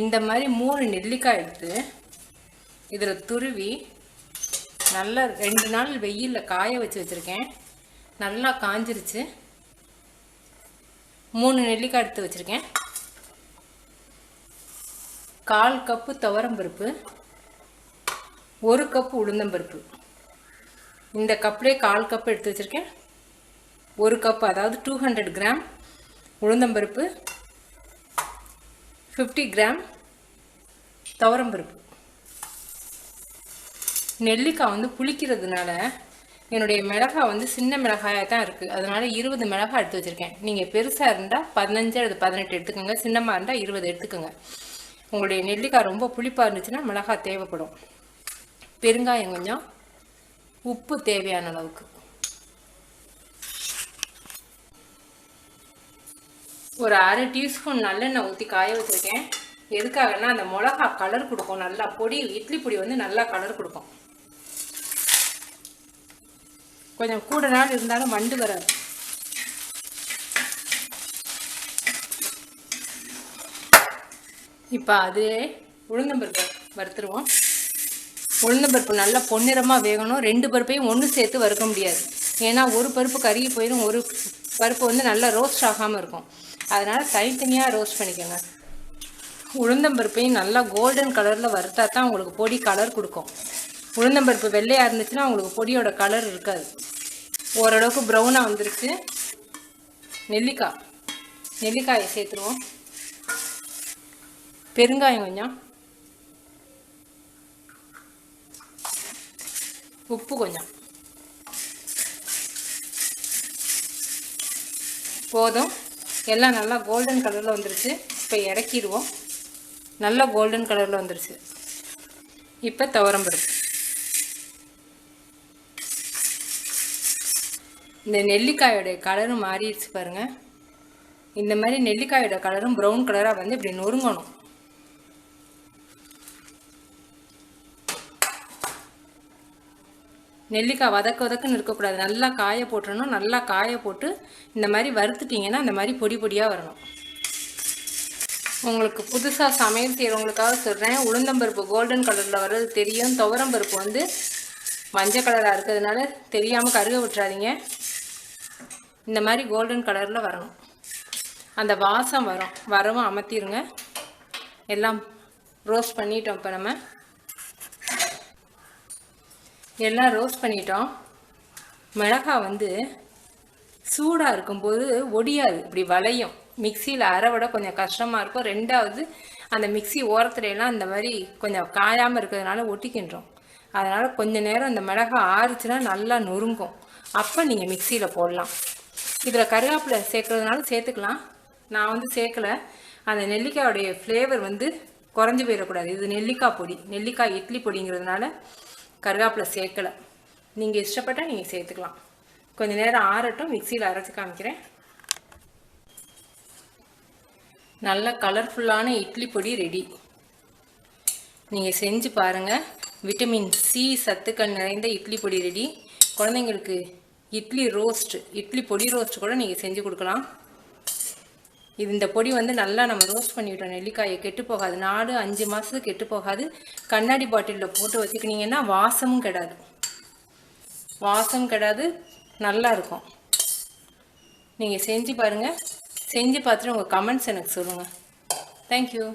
இந்த மாதிரி மூணு நெல்லிக்காய் எடுத்து இதில் துருவி நல்லா ரெண்டு நாள் வெயிலில் காய வச்சு வச்சுருக்கேன். நல்லா காஞ்சிருச்சு. மூணு நெல்லிக்காய் எடுத்து வச்சுருக்கேன். கால் கப்பு துவரம்பருப்பு ஒரு கப்பு உளுந்தம்பருப்பு இந்த கப்லேயே கால் கப் எடுத்து வச்சுருக்கேன். ஒரு கப் அதாவது டூ ஹண்ட்ரட் கிராம் உளுந்தம்பருப்பு ஃபிஃப்டி கிராம் துவரம்பருப்பு நெல்லிக்காய் வந்து புளிக்கிறதுனால என்னுடைய மிளகாய் வந்து சின்ன மிளகாயாக தான் இருக்குது அதனால் இருபது மிளகாய் எடுத்து வச்சுருக்கேன். நீங்கள் பெருசாக இருந்தால் பதினஞ்சு அல்லது பதினெட்டு எடுத்துக்கோங்க. சின்னமாக இருந்தால் இருபது எடுத்துக்கோங்க. உங்களுடைய நெல்லிக்காய் ரொம்ப புளிப்பாக இருந்துச்சுன்னா மிளகாய் தேவைப்படும். பெருங்காயம் கொஞ்சம் உப்பு தேவையான அளவுக்கு. ஒரு அரை டீஸ்பூன் நல்லெண்ணெய் ஊற்றி காய வச்சுருக்கேன். எதுக்காகன்னா அந்த மிளகா கலர் கொடுக்கும். நல்லா பொடி இட்லி பொடி வந்து நல்லா கலர் கொடுக்கும். கொஞ்சம் கூட நாள் இருந்தாலும் வண்டு வராது. இப்போ அது உளுந்தம்பருப்பு வறுத்துருவோம். உளுந்தம்பருப்பு நல்லா பொன்னிறமாக வேகணும். ரெண்டு பருப்பையும் ஒன்று சேர்த்து வறுக்க முடியாது. ஏன்னா ஒரு பருப்பு கருகி போயிடும் ஒரு பருப்பு வந்து நல்லா ரோஸ்ட் ஆகாமல் இருக்கும். அதனால் தனித்தனியாக ரோஸ்ட் பண்ணிக்கோங்க. உளுந்தம்பருப்பையும் நல்லா கோல்டன் கலரில் வறுத்தா தான் உங்களுக்கு பொடி கலர் கொடுக்கும். உளுந்தம்பருப்பு வெள்ளையாக இருந்துச்சுன்னா உங்களுக்கு பொடியோட கலர் இருக்காது. ஓரளவுக்கு ப்ரௌனாக வந்துருச்சு நெல்லிக்காய். நெல்லிக்காயை சேர்த்துருவோம். பெருங்காயம் கொஞ்சம். உப்பு கொஞ்சம். போதும். எல்லாம் நல்லா கோல்டன் கலரில் வந்துருச்சு. இப்போ இறக்கிடுவோம். நல்லா கோல்டன் கலரில் வந்துருச்சு. இப்போ துவரம்பருப்பு இந்த நெல்லிக்காயோடைய கலரும் மாறிடுச்சு பாருங்க. இந்த மாதிரி நெல்லிக்காயோட கலரும் ப்ரௌன் கலராக வந்து இப்படி நொறுங்கணும். நெல்லிக்காய் வதக்க வதக்குன்னு இருக்கக்கூடாது. நல்லா காய போட்டுறணும். நல்லா காய போட்டு இந்த மாதிரி வறுத்துட்டிங்கன்னா இந்த மாதிரி பொடி பொடியாக வரணும். உங்களுக்கு புதுசாக சமையல் செய்கிறவங்களுக்காக சொல்கிறேன் உளுந்தம்பருப்பு கோல்டன் கலரில் வர்றது தெரியும். துவரம்பருப்பு வந்து மஞ்சள் கலராக இருக்கிறதுனால தெரியாமல் கருக விட்டுறாதீங்க. இந்த மாதிரி கோல்டன் கலரில் வரணும். அந்த வாசம் வரும். வரவும் அமர்த்திடுங்க எல்லாம் ரோஸ்ட் பண்ணிட்டோம் இப்போ நம்ம. எல்லாம் ரோஸ்ட் பண்ணிட்டோம். மிளகாய் வந்து சூடாக இருக்கும்போது ஒடியாது இப்படி வளையும். மிக்சியில் அரைவிட கொஞ்சம் கஷ்டமாக இருக்கும். ரெண்டாவது அந்த மிக்சி ஓரத்துலலாம் அந்த மாதிரி கொஞ்சம் காயாமல் இருக்கிறதுனால ஒட்டிக்கின்றோம். அதனால் கொஞ்ச நேரம் அந்த மிளகாய் ஆறுச்சுன்னா நல்லா நொறுங்கும். அப்போ நீங்கள் மிக்சியில் போடலாம். இதில் கருவேப்பிலை சேர்க்குறதுனால சேர்த்துக்கலாம். நான் வந்து சேர்க்கல. அந்த நெல்லிக்காயோடைய ஃப்ளேவர் வந்து குறைஞ்சி போயிடக்கூடாது. இது நெல்லிக்காய் பொடி. நெல்லிக்காய் இட்லி பொடிங்கிறதுனால கருவேப்பிலை சேர்க்கலை. நீங்கள் இஷ்டப்பட்டால் நீங்கள் சேர்த்துக்கலாம். கொஞ்ச நேரம் ஆறட்டும் மிக்சியில் அரைச்சி காமிக்கிறேன். நல்ல கலர்ஃபுல்லான இட்லி பொடி ரெடி நீங்கள் செஞ்சு பாருங்கள் விட்டமின் சி சத்துக்கள் நிறைந்த இட்லி பொடி ரெடி குழந்தைங்களுக்கு இட்லி ரோஸ்ட் இட்லி பொடி ரோஸ்ட் கூட நீங்கள் செஞ்சு கொடுக்கலாம். இது இந்த பொடி வந்து நல்லா நம்ம ரோஸ்ட் பண்ணிவிட்டோம் நெல்லிக்காயை. கெட்டு போகாது. நாலு அஞ்சு மாதத்துக்கு கெட்டு போகாது. கண்ணாடி பாட்டிலில் போட்டு வச்சுக்கினீங்கன்னா வாசமும் கிடாது. வாசம் கெடாது. நல்லா இருக்கும். நீங்கள் செஞ்சு பாருங்கள் செஞ்சு பார்த்துட்டு உங்கள் கமெண்ட்ஸ் எனக்கு சொல்லுங்கள் தேங்க்யூ